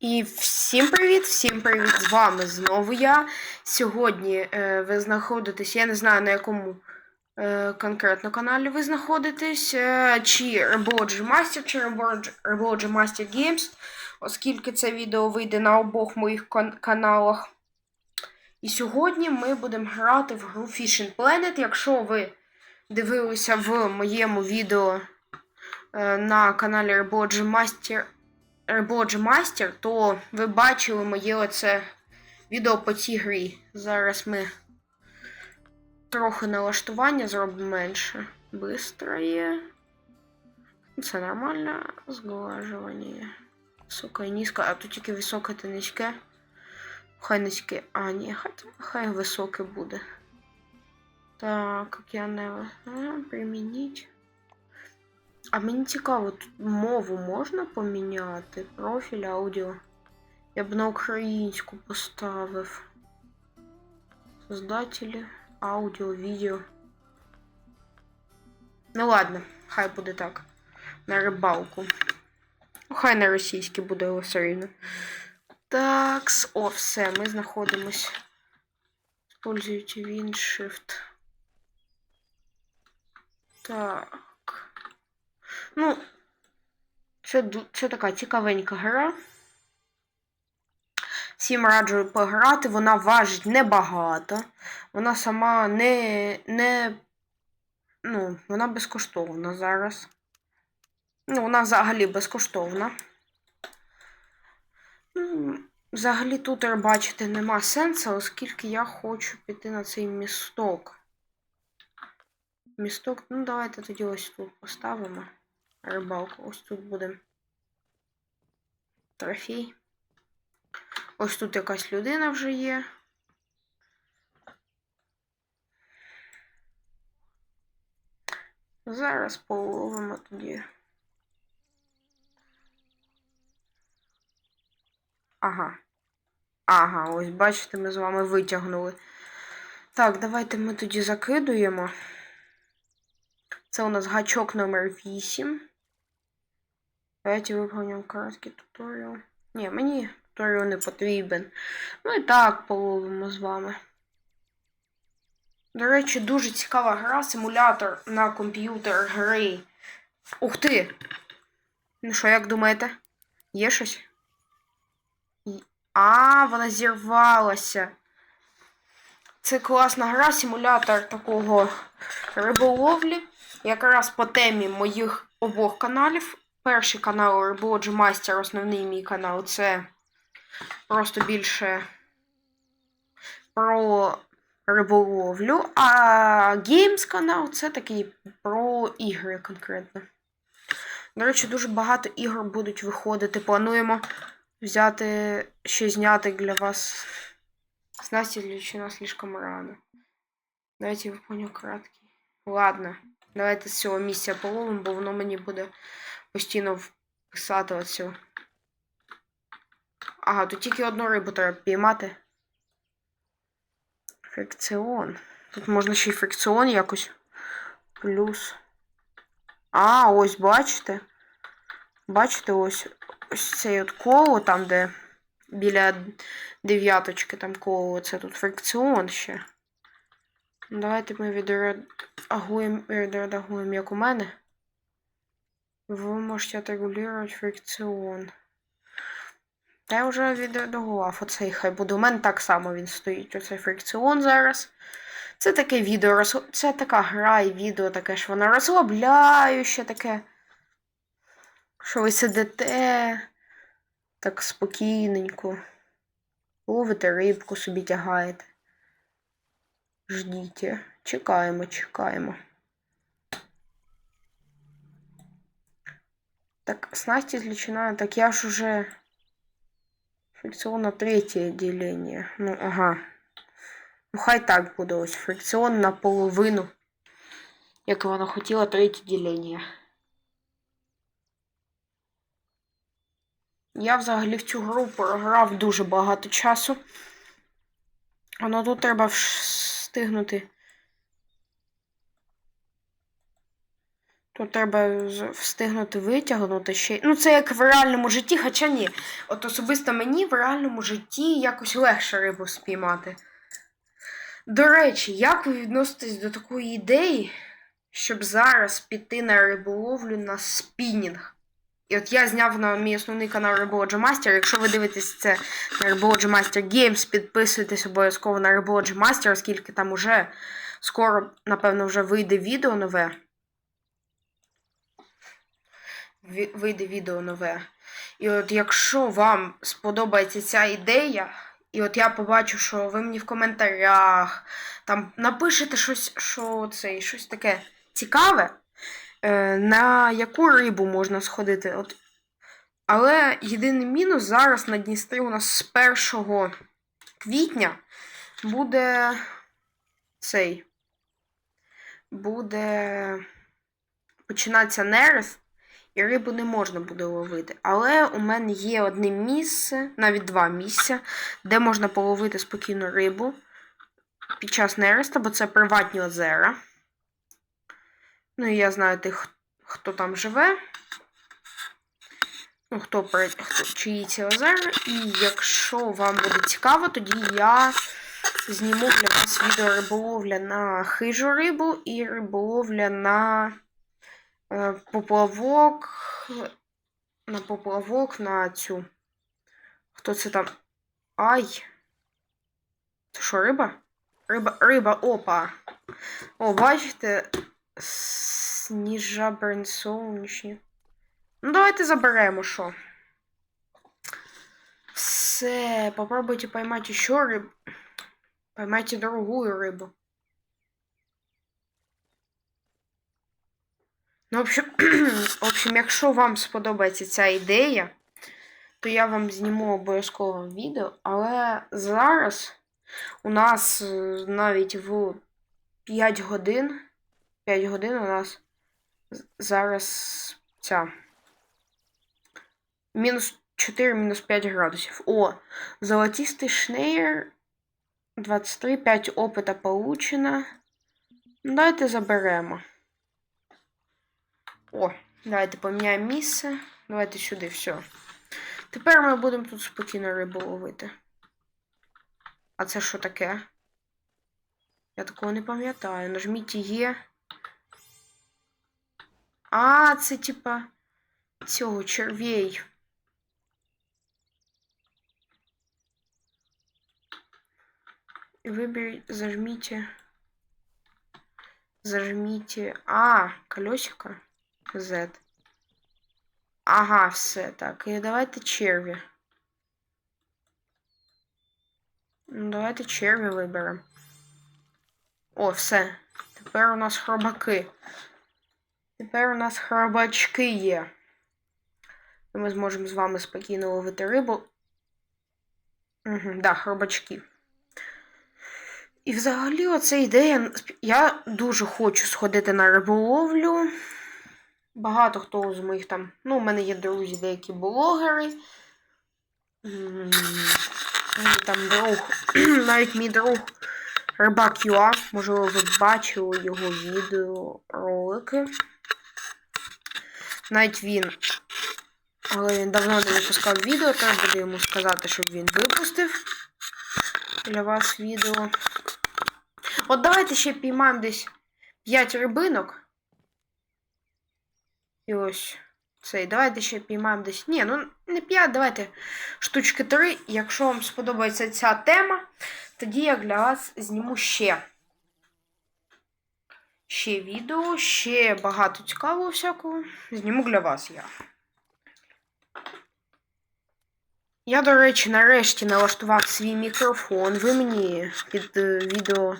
І всім привіт, всім привіт! З вами знову я. Сьогодні е, ви знаходитесь, я не знаю на якому е, конкретно каналі ви знаходитесь, е, чи Rebology Master, чи Rebology Master Games, оскільки це відео вийде на обох моїх кан- каналах. І сьогодні ми будемо грати в гру Fishing Planet. Якщо ви дивилися в моєму відео е, на каналі Rebology Master Rebology Master, то ви бачили моє оце відео по цій грі. Зараз ми трохи налаштування зробимо менше. Бистрое. Це нормально. Зглажування. Високе і низьке. А тут тільки високе та низьке. Хай низьке. А, ні, хай, хай високе буде. Так, як я океанево. Примініть. А мені цікаво, тут мову можна поміняти? Профіль аудіо. Я б на українську поставив. Создателі, аудіо, відео. Ну ладно, хай буде так. На рибалку. Ну, Хай на російській буде все рівно. Так, о, все, ми знаходимось. Используйте Windshift. Так. Ну, це, це така цікавенька гра. Всім раджу пограти, вона важить небагато. Вона сама не. не ну, вона безкоштовна зараз. Ну, вона взагалі безкоштовна. Ну, Взагалі тут бачити нема сенсу, оскільки я хочу піти на цей місток. Місток, ну давайте тоді ось тут поставимо рибалку. Ось тут буде трофей. Ось тут якась людина вже є. Зараз половимо тоді. Ага. Ага, ось бачите, ми з вами витягнули. Так, давайте ми тоді закидуємо. Це у нас гачок номер 8. Давайте виповнимо короткий туторіал. Ні, мені туторіал не потрібен. Ну і так половимо з вами. До речі, дуже цікава гра, симулятор на комп'ютер гри. Ух ти! Ну що, як думаєте? Є щось? А, вона зірвалася. Це класна гра, симулятор такого риболовлі. Якраз по темі моїх обох каналів. Перший канал Rebology Master, основний мій канал, це просто більше про риболовлю. А Games канал це такий про ігри конкретно. До речі, дуже багато ігор будуть виходити. Плануємо взяти ще зняти для вас снасти для чина слишком рано. Давайте я выполню краткий. Ладно, давайте з цього місця половимо, бо воно мені буде постійно писати оцю. Ага, тут тільки одну рибу треба піймати. Фрикціон. Тут можна ще й фрикціон якось. Плюс. А, ось бачите. Бачите, ось ось цей от коло, там, де біля дев'яточки там коло, це тут фрикціон ще. Давайте ми відредагуємо, відредагуємо як у мене. Ви можете отрегулювати фрикціон. Та я вже відредагував оцей хай буде. У мене так само він стоїть. Оцей фрикціон зараз. Це таке відео, це така гра і відео таке, що воно розслабляюче таке. Що ви сидите так спокійненько. Ловите рибку собі тягаєте. Ждіть. Чекаємо, чекаємо. Так, снасти излечена. Так я ж уже фрикціонно третє ділення. Ну, ага. Ну, хай так буде ось. Фрикціон наполовину. Як вона хотіла третє ділення. Я взагалі в цю гру програв дуже багато часу. А ну тут треба встигнути. Тут треба встигнути витягнути ще. Ну, це як в реальному житті, хоча ні. От особисто мені в реальному житті якось легше рибу спіймати. До речі, як ви відноситесь до такої ідеї, щоб зараз піти на риболовлю на спінінг? І от я зняв на мій основний канал Риболоджа Мастер. Якщо ви дивитесь це на Риболоджа Мастер Games, підписуйтесь обов'язково на Риболоджа Мастер, оскільки там уже скоро, напевно, вже вийде відео нове. Вийде відео нове. І от якщо вам сподобається ця ідея, і от я побачу, що ви мені в коментарях там напишете щось, що це, щось таке цікаве, е, на яку рибу можна сходити. От. Але єдиний мінус зараз на Дністрі у нас з 1 квітня буде цей. Буде починатися нерест, і рибу не можна буде ловити. Але у мене є одне місце, навіть два місця, де можна половити спокійно рибу під час нересту, бо це приватні озера. Ну, і я знаю тих, хто там живе. Ну, хто, хто чиї ці озера. І якщо вам буде цікаво, тоді я зніму для вас відео риболовля на хижу рибу і риболовля на е, поплавок. На поплавок, на цю. Хто це там? Ай. Це що, риба? Риба, риба, опа. О, бачите? Сніжабрин сонячні. Ну, давайте заберемо що. Все, попробуйте поймать еще рыбу. Поймайте другую рыбу. Ну, в общем, в общем, якщо вам сподобається ця ідея, то я вам зніму обов'язково відео, але зараз у нас е, навіть в 5 годин. 5 годин у нас зараз ця. Мінус 4, мінус 5 градусів. О, золотистий шнеєр. 23, 5 опита получено. Ну, Давайте заберемо. О, давайте поміняємо місце. Давайте сюди, все. Тепер ми будемо тут спокійно рибу ловити. А це що таке? Я такого не пам'ятаю. Нажміть Є. А, це типа цього червей. Выберите, зажмите. Зажмите. А, колесико. Z. Ага, все. Так, і давайте черві. Ну, давайте черві виберемо. О, все. Тепер у нас хробаки. Тепер у нас хробачки є. І ми зможемо з вами спокійно ловити рибу. Угу, да, хробачки. І взагалі, оця ідея. Я дуже хочу сходити на риболовлю. Багато хто з моїх там. Ну, у мене є друзі, деякі блогери. Там друг, навіть мій друг Рибак Юа, можливо, ви бачили його відео ролики. Навіть він. Але він давно не випускав відео, треба буде йому сказати, щоб він випустив для вас відео. От давайте ще піймаємо десь 5 рибинок. І ось цей. Давайте ще піймаємо десь. Ні, ну не 5, давайте штучки 3. Якщо вам сподобається ця тема, тоді я для вас зніму ще. Ще відео, ще багато цікавого всякого. Зніму для вас я. Я, до речі, нарешті налаштував свій мікрофон. Ви мені під е, відео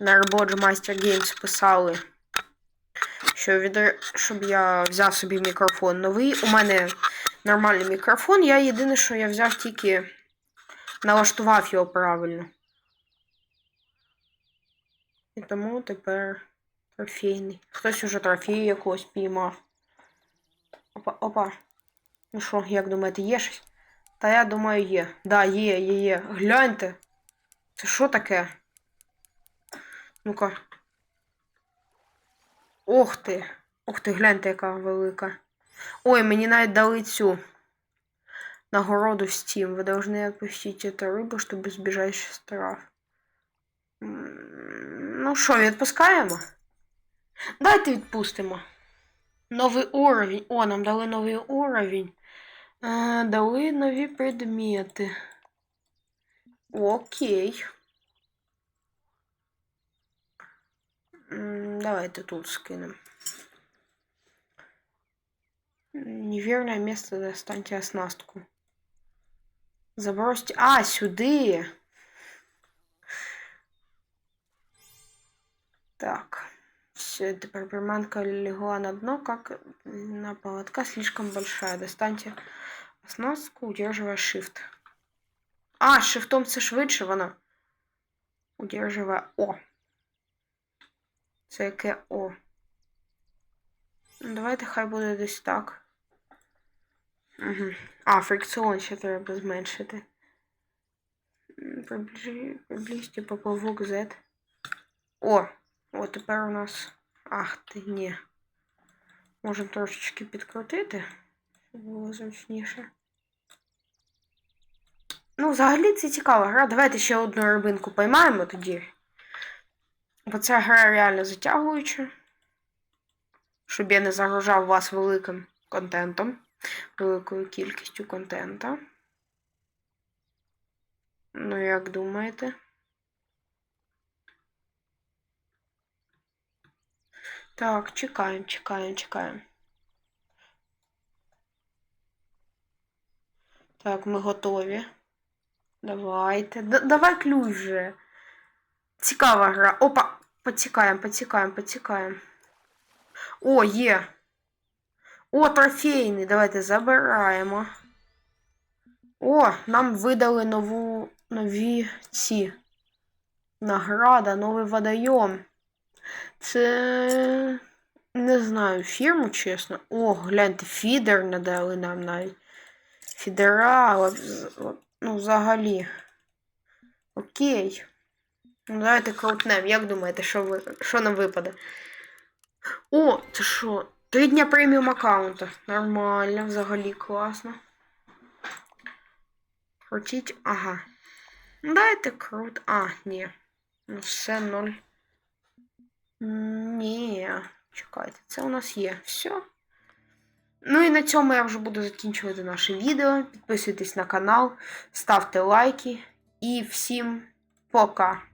на роботі Master Games писали, що від... щоб я взяв собі мікрофон новий. У мене нормальний мікрофон. Я єдине, що я взяв тільки налаштував його правильно. І тому тепер трофейний. Хтось уже трофею якогось піймав. Опа, опа. Ну що, як думаєте, є щось? Та я думаю, є. Да, є, є, є. Гляньте. Це що таке? Ну-ка. Ох ти. Ух ти, гляньте, яка велика. Ой, мені навіть дали цю нагороду в Steam. Вы должны отпустить эту рыбу, чтобы избежать штраф. М, Ну що, відпускаємо? Давайте відпустимо. Новий уровень. О, нам дали новий уровень. Е, дали нові предмети. Окей. Давайте тут скинем. Неверное место достаньте оснастку. Забросьте. А, сюди. Так. Все, теперь приманка легла на дно, как на поводка слишком большая. Достаньте оснастку, удерживая shift. А, шифтом це швидше вона. Удерживая О. Це яке О. Ну, Давайте хай буде десь так. Угу. А, фрикціон ще треба зменшити. Приблизьте поплавок Z. О! О, тепер у нас. Ах ти, ні. Можемо трошечки підкрутити, щоб було зручніше. Ну, взагалі це цікава гра. Давайте ще одну рибинку поймаємо тоді. Бо ця гра реально затягуюча. Щоб я не загружав вас великим контентом, великою кількістю контента. Ну, як думаєте? Так, чекаємо, чекаємо, чекаємо. Так, ми готові. Давайте. Д- давай ключ вже. Цікава гра. Опа! Поцікаємо, поцікаємо, поцікаємо. О, є. О, трофейний. Давайте забираємо. О, нам видали нову нові ці. Награда, новий водойом. Це. Не знаю, фірму, чесно. О, гляньте, фідер надали нам навіть. Фідера, ну, взагалі. Окей. Ну, давайте крутнем. Як думаєте, що, ви, що нам випаде? О, це що? Три дня преміум аккаунта. Нормально, взагалі класно. Крутіть. Ага. Ну, Дайте крут. А, ні. Ну, все ноль. Ні. Чекайте, це у нас є. Все. Ну і на цьому я вже буду закінчувати наше відео. Підписуйтесь на канал, ставте лайки і всім пока!